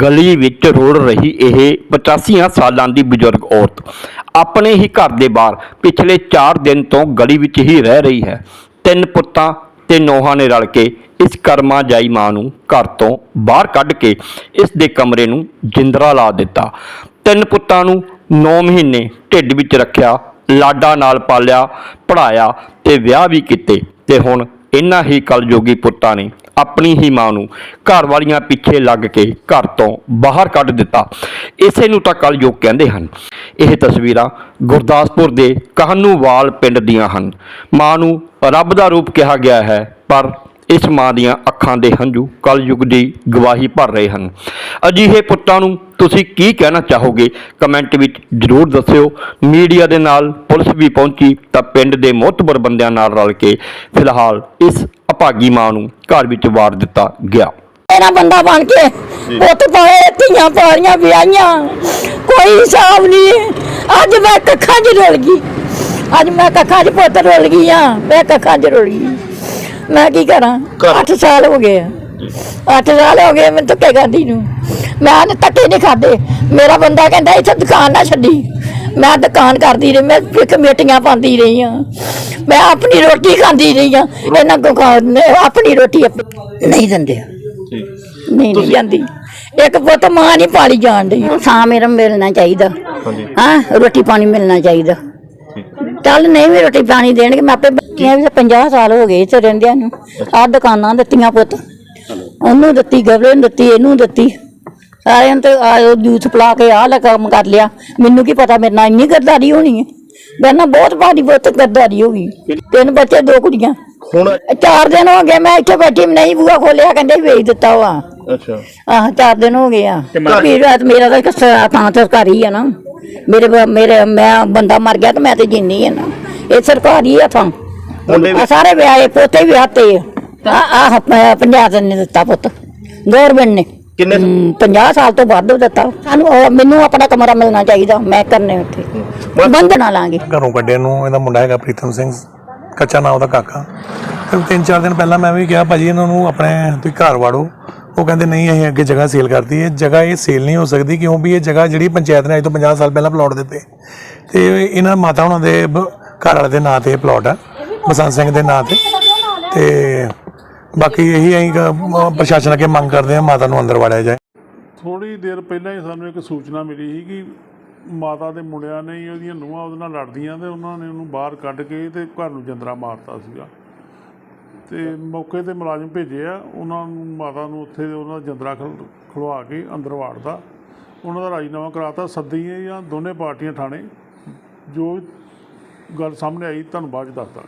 ਗਲੀ ਵਿੱਚ ਰੋੜ ਰਹੀ ਇਹ 85 ਸਾਲਾਂ ਦੀ ਬਜ਼ੁਰਗ ਔਰਤ ਆਪਣੇ ਹੀ ਘਰ ਦੇ ਬਾਹਰ ਪਿਛਲੇ 4 ਦਿਨ ਤੋਂ ਗਲੀ ਵਿੱਚ ਹੀ ਰਹਿ ਰਹੀ ਹੈ। ਤਿੰਨ ਪੁੱਤਾਂ ਤੇ ਨੌਹਾਂ ਨੇ ਰਲ ਕੇ ਇਸ ਕਰਮਾ ਜਾਈ ਮਾਂ ਨੂੰ ਘਰ ਤੋਂ ਬਾਹਰ ਕੱਢ ਕੇ ਇਸ ਦੇ ਕਮਰੇ ਨੂੰ ਜਿੰਦਰਾ ਲਾ ਦਿੱਤਾ। ਤਿੰਨ ਪੁੱਤਾਂ ਨੂੰ 9 ਮਹੀਨੇ ਢਿੱਡ ਵਿੱਚ ਰੱਖਿਆ, ਲਾਡਾ ਨਾਲ ਪਾਲਿਆ ਪੜਾਇਆ ਤੇ ਵਿਆਹ ਵੀ ਕੀਤੇ ਤੇ ਹੁਣ ਇਹਨਾਂ ਹੀ ਕਲਯੋਗੀ ਪੁੱਤਾਂ ਨੇ ਆਪਣੀ ਹੀ ਮਾਂ ਨੂੰ ਘਰ ਵਾਲੀਆਂ ਪਿੱਛੇ ਲੱਗ ਕੇ ਘਰ ਤੋਂ ਬਾਹਰ ਕੱਢ ਦਿੱਤਾ। ਇਸੇ ਨੂੰ ਤਾਂ ਕਲਯੁਗ ਕਹਿੰਦੇ ਹਨ। ਇਹ ਤਸਵੀਰਾਂ ਗੁਰਦਾਸਪੁਰ ਦੇ ਕਹਾਨੂਵਾਲ ਪਿੰਡ ਦੀਆਂ ਹਨ। ਮਾਂ ਨੂੰ ਰੱਬ ਦਾ ਰੂਪ ਕਿਹਾ ਗਿਆ ਹੈ, ਪਰ ਇਸ ਮਾਂ ਦੀਆਂ ਅੱਖਾਂ ਦੇ ਹੰਝੂ ਕਲਯੁਗ ਦੀ ਗਵਾਹੀ ਭਰ ਰਹੇ ਹਨ। ਅਜਿਹੇ ਪੁੱਤਾਂ ਨੂੰ ਤੁਸੀਂ ਕੀ ਕਹਿਣਾ ਚਾਹੋਗੇ? ਕਮੈਂਟ ਵਿੱਚ ਜਰੂਰ ਦੱਸਿਓ। ਮੀਡੀਆ ਦੇ ਨਾਲ ਪੁਲਿਸ ਵੀ ਪਹੁੰਚੀ ਤਾਂ ਪਿੰਡ ਦੇ ਮੋਹਤਬਰ ਬੰਦਿਆਂ ਨਾਲ ਰਲ ਕੇ ਫਿਲਹਾਲ ਇਸ ਅਭਾਗੀ ਮਾਂ ਨੂੰ ਘਰ ਵਿੱਚ ਵਾਰ ਦਿੱਤਾ ਗਿਆ। ਮੇਰਾ ਬੰਦਾ ਬਣ ਕੇ ਪੁੱਤ ਪਾਏ ਧੀਆਂ ਪਾਲੀਆਂ ਵਿਆਹੀਆਂ। ਕੋਈ ਹਿਸਾਬ ਨਹੀਂ। ਅੱਜ ਮੈਂ ਕੱਖਾਂ 'ਚ ਰੁਲ ਗਈ। ਅੱਜ ਮੈਂ ਕੱਖਾਂ 'ਚ ਪੁੱਤ ਰੁਲ ਗਈ ਆ ਮੈਂ ਕੱਖਾਂ 'ਚ ਰੁਲ ਗਈ। ਮੈਂ ਕੀ ਕਰਾਂ? 8 ਸਾਲ ਹੋ ਗਏ 8 ਸਾਲ ਹੋ ਗਏ ਮੈਂ ਧੱਕੇ ਖਾਂਦੀ ਨੂੰ। ਮੈਂ ਤਾਂ ਧੱਕੇ ਨਹੀਂ ਖਾਦੇ। ਮੇਰਾ ਬੰਦਾ ਕਹਿੰਦਾ ਇੱਥੇ ਦੁਕਾਨ ਨਾ ਛੱਡੀ। ਮੈਂ ਦੁਕਾਨ ਕਰਦੀ ਰਹੀ ਮੈਂ ਕਮੇਟੀਆਂ ਪਾਉਂਦੀ ਰਹੀ ਆ ਮੈਂ ਆਪਣੀ ਰੋਟੀ ਖਾਂਦੀ ਰਹੀ ਆ ਇਹਨਾਂ ਕੋ ਆਪਣੀ ਰੋਟੀ ਨਹੀਂ ਦਿੰਦੇ। ਨਹੀਂ ਨਹੀਂ ਜਾਂਦੀ। ਇੱਕ ਪੁੱਤ ਮਾਂ ਨਹੀਂ ਪਾਲੀ ਜਾਣ ਦੀ ਸਾਂ ਮੇਰਾ ਮਿਲਣਾ ਚਾਹੀਦਾ। ਹਾਂ? ਰੋਟੀ ਪਾਣੀ ਮਿਲਣਾ ਚਾਹੀਦਾ। ਚੱਲ ਨਹੀਂ ਵੀ ਰੋਟੀ ਪਾਣੀ ਦੇਣਗੇ ਮੈਂ ਆਪੇ ਬੱਚੀਆਂ ਵੀ 50 ਸਾਲ ਹੋ ਗਏ ਇੱਥੇ ਰਹਿੰਦਿਆਂ ਨੂੰ। ਆਹ ਦੁਕਾਨਾਂ ਦਿੱਤੀਆਂ ਪੁੱਤ। ਉਹਨੂੰ ਦਿੱਤੀ ਗਵਲੇ ਨੂੰ ਦਿੱਤੀ ਇਹਨੂੰ ਦਿੱਤੀ। ਸਾਰਿਆਂ ਤੇ ਆਇਓ ਜੂਸ ਪਿਲਾ ਕੇ ਆਹ ਲੈ ਕੰਮ ਕਰ ਲਿਆ। ਮੈਨੂੰ ਕੀ ਪਤਾ ਮੇਰੇ ਨਾਲ ਇੰਨੀ ਗਰਦਾਰੀ ਹੋਣੀ ਹੈ। ਮੇਰੇ ਨਾਲ ਬਹੁਤ ਭਾਰੀ ਬਹੁਤ ਗਰਦਾਰੀ ਹੋ ਗਈ। ਤਿੰਨ ਬੱਚੇ ਦੋ ਕੁੜੀਆਂ। ਹੁਣ ਚਾਰ ਦਿਨ ਹੋ ਗਏ ਮੈਂ ਇੱਥੇ ਬੈਠੀ ਨਹੀਂ ਬੂਆ ਖੋਲਿਆ ਕਹਿੰਦੇ ਵੇਚ ਦਿੱਤਾ ਵਾ। ਅੱਛਾ। ਆਹ ਚਾਰ ਦਿਨ ਹੋ ਗਏ ਆ। ਰਾਤ ਮੇਰਾ ਤਾਂ ਇੱਕ ਸ- ਥਾਂ ਸਰਕਾਰੀ ਆ ਨਾ। ਮੇਰੇ ਬ- ਮੇਰੇ ਮੈਂ ਬੰਦਾ ਮਰ ਗਿਆ ਤਾਂ ਮੈਂ ਤੇ ਜਿੰਨੀ ਆ ਨਾ। ਇਹ ਸਰਕਾਰੀ ਆ ਥਾਂ ਮੁੰਡੇ ਵੀ ਆ ਸਾਰੇ ਵਿਆਹੇ ਪੋਤੇ ਵੀ ਆਤੇ ਆ। ਆਹ ਪ- ਪੰਜਾਹ ਨੇ ਦਿੱਤਾ ਪੁੱਤ। ਗੌਰਮੈਂਟ ਨੇ। ਕਿੰਨੇ ਹਮ, 50 ਸਾਲ ਤੋਂ ਵੱਧ ਦਿੱਤਾ। ਸਾਨੂੰ ਉਹ- ਮੈਨੂੰ ਆਪਣਾ ਕਮਰਾ ਮਿਲਣਾ ਚਾਹੀਦਾ। ਮੈਂ ਕਰਨੇ ਉੱਥੇ। ਬੰਦ ਨਾ ਲਾਂਗੇ ਘਰੋਂ ਕੱਢੇ ਨੂੰ ਇਹਦਾ ਮੁੰਡਾ ਹੈਗਾ ਪ੍ਰੀਤਮ ਸਿੰਘ। ਕੱਚਾ ਨਾਮ ਉਹਦਾ ਕਾਕਾ। ਤੇ ਤਿੰਨ ਚਾਰ ਦਿਨ ਪਹਿਲਾਂ ਮੈਂ ਵੀ ਕਿਹਾ ਭਾਜੀ ਇਹਨਾਂ ਨੂੰ ਆਪਣੇ ਤੁਸੀਂ ਘਰ ਵਾੜੋ। ਉਹ ਕਹਿੰਦੇ ਨਹੀਂ, ਅਸੀਂ ਅੱਗੇ ਜਗ੍ਹਾ ਸੇਲ ਕਰਤੀ ਹੈ। ਜਗ੍ਹਾ ਇਹ ਸੇਲ ਨਹੀਂ ਹੋ ਸਕਦੀ ਕਿਉਂ ਵੀ ਇਹ ਜਗ੍ਹਾ ਜਿਹੜੀ ਪੰਚਾਇਤ ਨੇ ਅੱਜ ਤੋਂ 50 ਸਾਲ ਪਹਿਲਾਂ ਪਲਾਟ ਦਿੱਤੇ। ਤੇ ਇਹਨਾਂ ਮਾਤਾ ਹੁਣਾਂ ਦੇ ਘਰ ਵਾਲੇ ਦੇ ਨਾਂ ਤੇ ਇਹ ਪਲਾਟ ਆ, ਬਸੰਤ ਸਿੰਘ ਦੇ ਨਾਂ ਤੇ। ਤੇ ਬਾਕੀ ਇਹੀ ਅਸੀਂ ਪ੍ਰਸ਼ਾਸਨ ਅੱਗੇ ਮੰਗ ਕਰਦੇ ਹਾਂ ਮਾਤਾ ਨੂੰ ਅੰਦਰ ਵਾੜਿਆ ਜਾਏ। ਥੋੜੀ ਦੇਰ ਪਹਿਲਾਂ ਹੀ ਸਾਨੂੰ ਇੱਕ ਸੂਚਨਾ ਮਿਲੀ ਸੀ ਕਿ ਮਾਤਾ ਦੇ ਮੁੰਡਿਆਂ ਨੇ ਹੀ ਉਹਦੀਆਂ ਨੂੰਹਾਂ ਉਹਦੇ ਨਾਲ ਲੜਦੀਆਂ ਤੇ ਉਹਨਾਂ ਨੇ ਉਹਨੂੰ ਬਾਹਰ ਕੱਢ ਕੇ ਤੇ ਘਰ ਨੂੰ ਜੰਦਰਾ ਮਾਰਤਾ ਸੀਗਾ। ਤੇ ਮੌਕੇ ਤੇ ਮੁਲਾਜ਼ਮ ਭੇਜੇ ਆ। ਉਹਨਾਂ ਨੂੰ, ਮਾਤਾ ਨੂੰ ਉੱਥੇ ਉਹਨਾਂ ਦਾ ਜੰਦਰਾ ਖਲ- ਖਲਵਾ ਕੇ ਅੰਦਰ ਵਾੜਦਾ ਉਹਨਾਂ ਦਾ ਰਾਜੀਨਾਮਾ ਕਰਾਤਾ। ਸੱਦੀਆਂ ਜਾਂ ਦੋਨੇ ਪਾਰਟੀਆਂ ਥਾਣੇ। ਜੋ ਗੱਲ ਸਾਹਮਣੇ ਆਈ, ਤੁਹਾਨੂੰ ਬਾਅਦ ਚ ਦੱਸਦਾ।